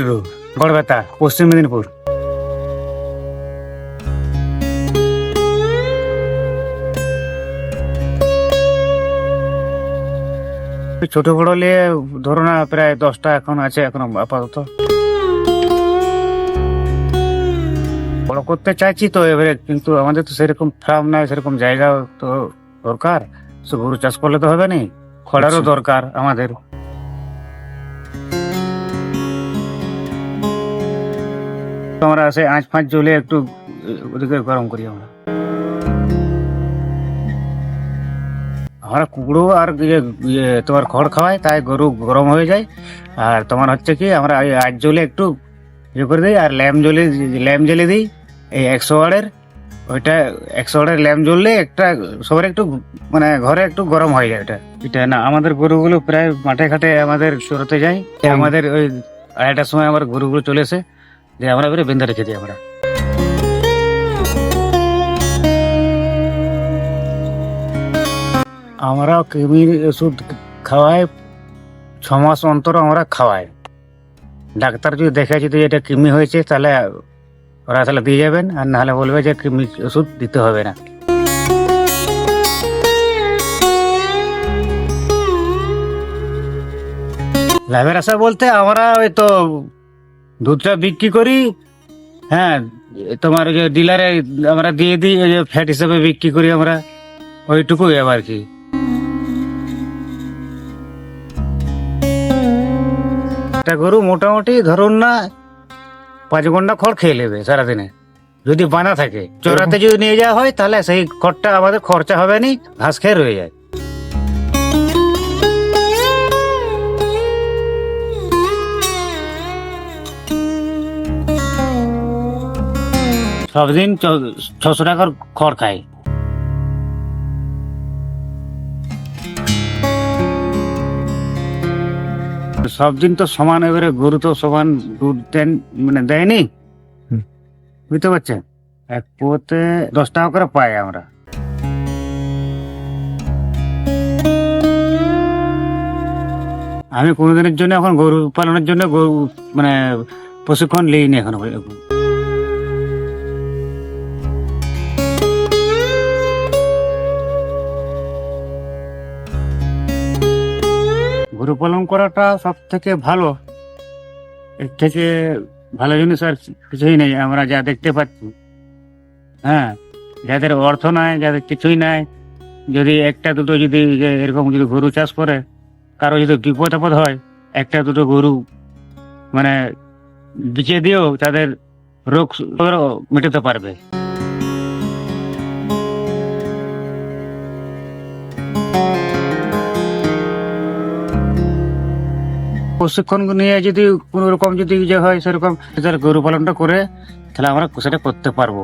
টুডু গড়বেতা পশ্চিম মেদিনীপুর। ছোট বড় নিয়ে ধরো না প্রায় দশটা এখন আছে এখন আপাতত। বড় করতে চাইছি তো এবারে কিন্তু আমাদের তো সেরকম ফার্ম নাই সেরকম জায়গা তো দরকার। গরু চাষ করলে তো হবে না খড়ারও আচ্ছা। দরকার আমাদের। আমরা সে আঁচ ফাঁচ জ্বলে একটু ওদিকে গরম করি আমরা। আমরা কুকুরো আর ইয়ে তোমার খড় খাওয়াই তাই গরু গরম হয়ে যায়। আর তোমার হচ্ছে কি আমরা আজ জ্বলে একটু ইয়ে করে দিই আর ল্যাম্প জ্বলে ল্যাম্প জ্বেলে দিই এই একশো ওয়ার্ডের ওইটা একশো ওয়ার্ডের ল্যাম্প জ্বললে একটা সবার একটু মানে ঘরে একটু গরম হয়ে যায় এটা এটা না আমাদের গরুগুলো প্রায় মাঠে ঘাটে আমাদের চড়তে যাই আমাদের ওই আড়াইটার সময় আমার গরুগুলো চলে এসে যে আমরা করে বেঁধে রেখে দিই আমরা। আমরা কৃমির ওষুধ খাওয়াই ছ মাস অন্তর আমরা খাওয়াই। ডাক্তার যদি দেখে যদি এটা কৃমি হয়েছে তাহলে ওরা তাহলে দিয়ে যাবেন আর নাহলে বলবে যে কৃমি ওষুধ দিতে হবে না। লাভের আশা বলতে আমরা ওই তো দুধটা বিক্রি করি হ্যাঁ তোমার যে ডিলারে আমরা দিয়ে দিই ওই যে ফ্যাট হিসাবে বিক্রি করি আমরা ওইটুকুই আবার কি। একটা গরু মোটামুটি ধরুন না পাঁচ ঘণ্টা খড় খেয়ে নেবে সারাদিনে। যদি বানা থাকে চোরাতে যদি নিয়ে যাওয়া হয় তাহলে সেই খড়টা আমাদের খরচা হবে না ঘাস খেয়ে রয়ে যায়। সবদিন ছশো টাকার খড় খায় সব দিন তো সমান এবারে গরু তো সমান দুধ দেন মানে দেয়নি। বুঝতে পারছেন? এক পোতে দশ টাকা করে পাই আমরা। আমি কোনোদিনের জন্য এখন গরু পালনের জন্য গরু মানে প্রশিক্ষণ লিইনি এখনও। গরু পালন করাটা সব থেকে ভালো। এর থেকে ভালো জিনিস আর কিছুই নেই, আমরা যা দেখতে পাচ্ছি। হ্যাঁ যাদের অর্থ নাই, যাদের কিছুই নাই, যদি একটা দুটো যদি এরকম যদি গরু চাষ করে, কারও যদি বিপদ আপদ হয়, একটা দুটো গরু মানে বিচে দিয়েও তাদের রোগ মেটাতে পারবে। প্রশিক্ষণ নিয়ে যদি কোনো রকম যদি ইয়ে হয়, সেরকম গরু পালনটা করে, তাহলে আমরা সেটা করতে পারব।